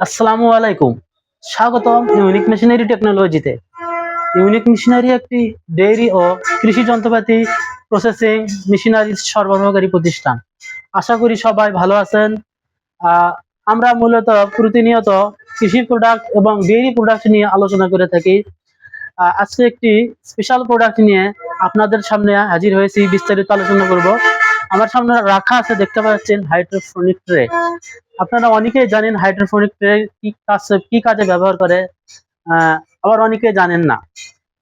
আসসালামু আলাইকুম। স্বাগতম ইউনিক মেশিনারি টেকনোলজিতে ইউনিক মেশিনারি একটি ডেইরি ও কৃষি যন্ত্রপাতি প্রসেসিং মেশিনারি সরবরাহকারী প্রতিষ্ঠান। আশা করি সবাই ভালো আছেন। আমরা মূলত প্রতিনিয়ত কৃষি প্রোডাক্ট এবং ডেইরি প্রোডাক্ট নিয়ে আলোচনা করে থাকি। আজকে একটি স্পেশাল প্রোডাক্ট নিয়ে আপনাদের সামনে হাজির হয়েছি, বিস্তারিত আলোচনা করব। আমার সামনে রাখা আছে দেখতে পাচ্ছেন হাইড্রোফোনিক ট্রে আপনারা অনেকেই জানেন হাইড্রোফোনিক ট্রে কি কাজে কি কাজে ব্যবহার করে। আবার অনেকে জানেন না।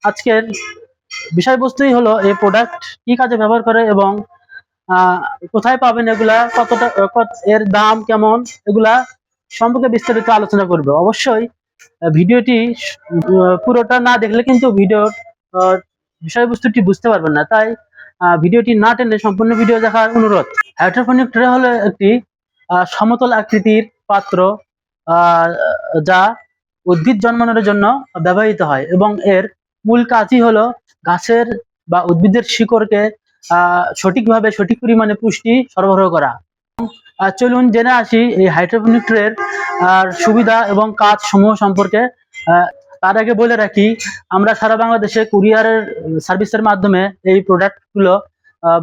আজকের বিষয়বস্তুই হলো এই প্রোডাক্ট কি কাজে ব্যবহার করে এবং কোথায় পাবেন এগুলা কতটা এর দাম কেমন এগুলা সম্পর্কে বিস্তারিত আলোচনা করবে। অবশ্যই ভিডিওটি পুরোটা না দেখলে কিন্তু ভিডিওর আহ, বিষয়বস্তুটি বুঝতে পারবেন না। তাই ভিডিওটি না টেনে সম্পূর্ণ ভিডিও দেখার অনুরোধ। হাইড্রোফোনিক ট্রে হলো একটি সমতল আকৃতির পাত্র যা উদ্ভিদ জন্মানোর জন্য ব্যবহৃত হয় এবং এর মূল কাজই হলো গাছের বা উদ্ভিদের শিকড়কে সঠিকভাবে সঠিক পরিমাণে পুষ্টি সরবরাহ করা। চলুন জেনে আসি এই হাইড্রোপনিক ট্রের সুবিধা এবং কাজ সমূহ সম্পর্কে তার আগে বলে রাখি, আমরা সারা বাংলাদেশে কুরিয়ারের সার্ভিসের মাধ্যমে এই প্রোডাক্টগুলো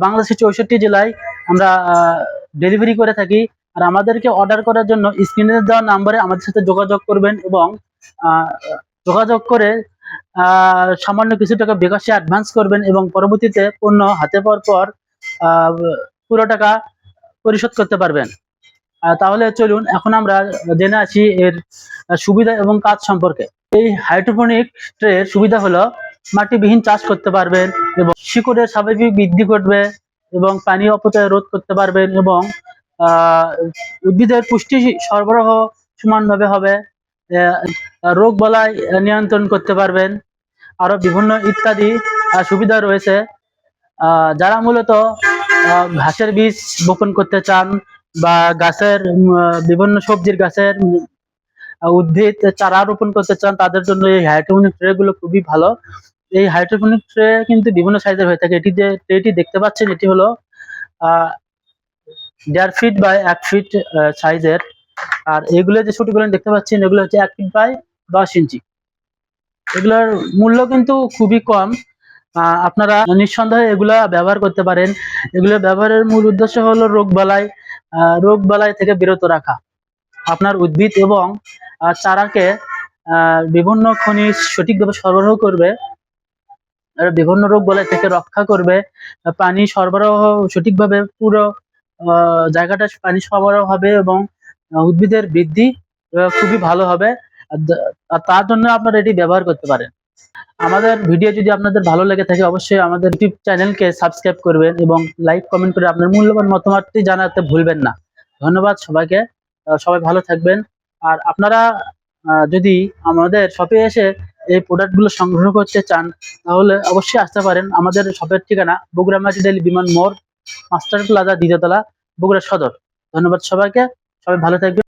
বাংলাদেশের চৌষট্টি জেলায় আমরা ডেলিভারি করে থাকি। আর আমাদেরকে অর্ডার করার জন্য স্ক্রিনে দেওয়া নাম্বারে আমাদের সাথে যোগাযোগ করবেন এবং যোগাযোগ করে সামান্য কিছু টাকা বিকাশে অ্যাডভান্স করবেন এবং পরবর্তীতে পণ্য হাতে পাওয়ার পর পুরো টাকা পরিশোধ করতে পারবেন। তাহলে চলুন, এখন আমরা জেনে আসি এর সুবিধা এবং কাজ সম্পর্কে। এই হাইড্রোপনিক ট্রের সুবিধা হলো মাটিবিহীন চাষ করতে পারবেন এবং শিকড়ের স্বাভাবিক বৃদ্ধি ঘটবে এবং পানি অপচয় রোধ করতে পারবেন এবং উদ্ভিদের পুষ্টি সরবরাহ সমানভাবে হবে রোগ বলাই নিয়ন্ত্রণ করতে পারবেন, আরও বিভিন্ন ইত্যাদি সুবিধা রয়েছে। যারা মূলত ঘাসের বীজ বপন করতে চান বা গাছের বিভিন্ন সবজির গাছের উদ্ভিদ, চারা রোপণ করতে চান, তাদের জন্য এই হাইড্রোপনিক ট্রে গুলো খুবই ভালো। এই হাইড্রোপনিক ট্রে কিন্তু বিভিন্ন সাইজের হয়ে থাকে। এটি যে ট্রেটি দেখতে পাচ্ছেন, এটি হলো দেড় ফিট বাই এক ফিট সাইজের আর এগুলো যে ছোটগুলো দেখতে পাচ্ছেন এগুলো হচ্ছে এক ফিট বাই দশ ইঞ্চি। এগুলোর মূল্য কিন্তু খুবই কম। আপনারা নিঃসন্দেহে এগুলা ব্যবহার করতে পারেন। এগুলো ব্যবহারের মূল উদ্দেশ্য হলো রোগ বালাই রোগ বালাই থেকে বিরত রাখা। আপনার উদ্ভিদ এবং চারাকে বিভিন্ন খনিজ সঠিকভাবে সরবরাহ করবে বিভিন্ন রোগ বালাই থেকে রক্ষা করবে পানি সরবরাহ সঠিকভাবে পুরো জায়গাটা পানি সরবরাহ হবে এবং উদ্ভিদের বৃদ্ধি খুবই ভালো হবে। তার জন্য আপনারা এটি ব্যবহার করতে পারেন। আমাদের ভিডিও যদি আপনাদের ভালো লেগে থাকে, অবশ্যই আমাদের ইউটিউব চ্যানেলকে সাবস্ক্রাইব করবেন এবং লাইক, কমেন্ট করে আপনার মূল্যবান মতামতটি জানাতে ভুলবেন না। ধন্যবাদ সবাইকে। সবাই ভালো থাকবেন। আর আপনারা যদি আমাদের শপে এসে এই প্রোডাক্টগুলো সংগ্রহ করতে চান, তাহলে অবশ্যই আসতে পারেন আমাদের শপের ঠিকানা বগুড়া মাটিডালি বিমান মোড়, মাস্টার প্লাজা দ্বিতীয়তলা বগুড়া সদর। ধন্যবাদ সবাইকে। সবাই ভালো থাকবেন।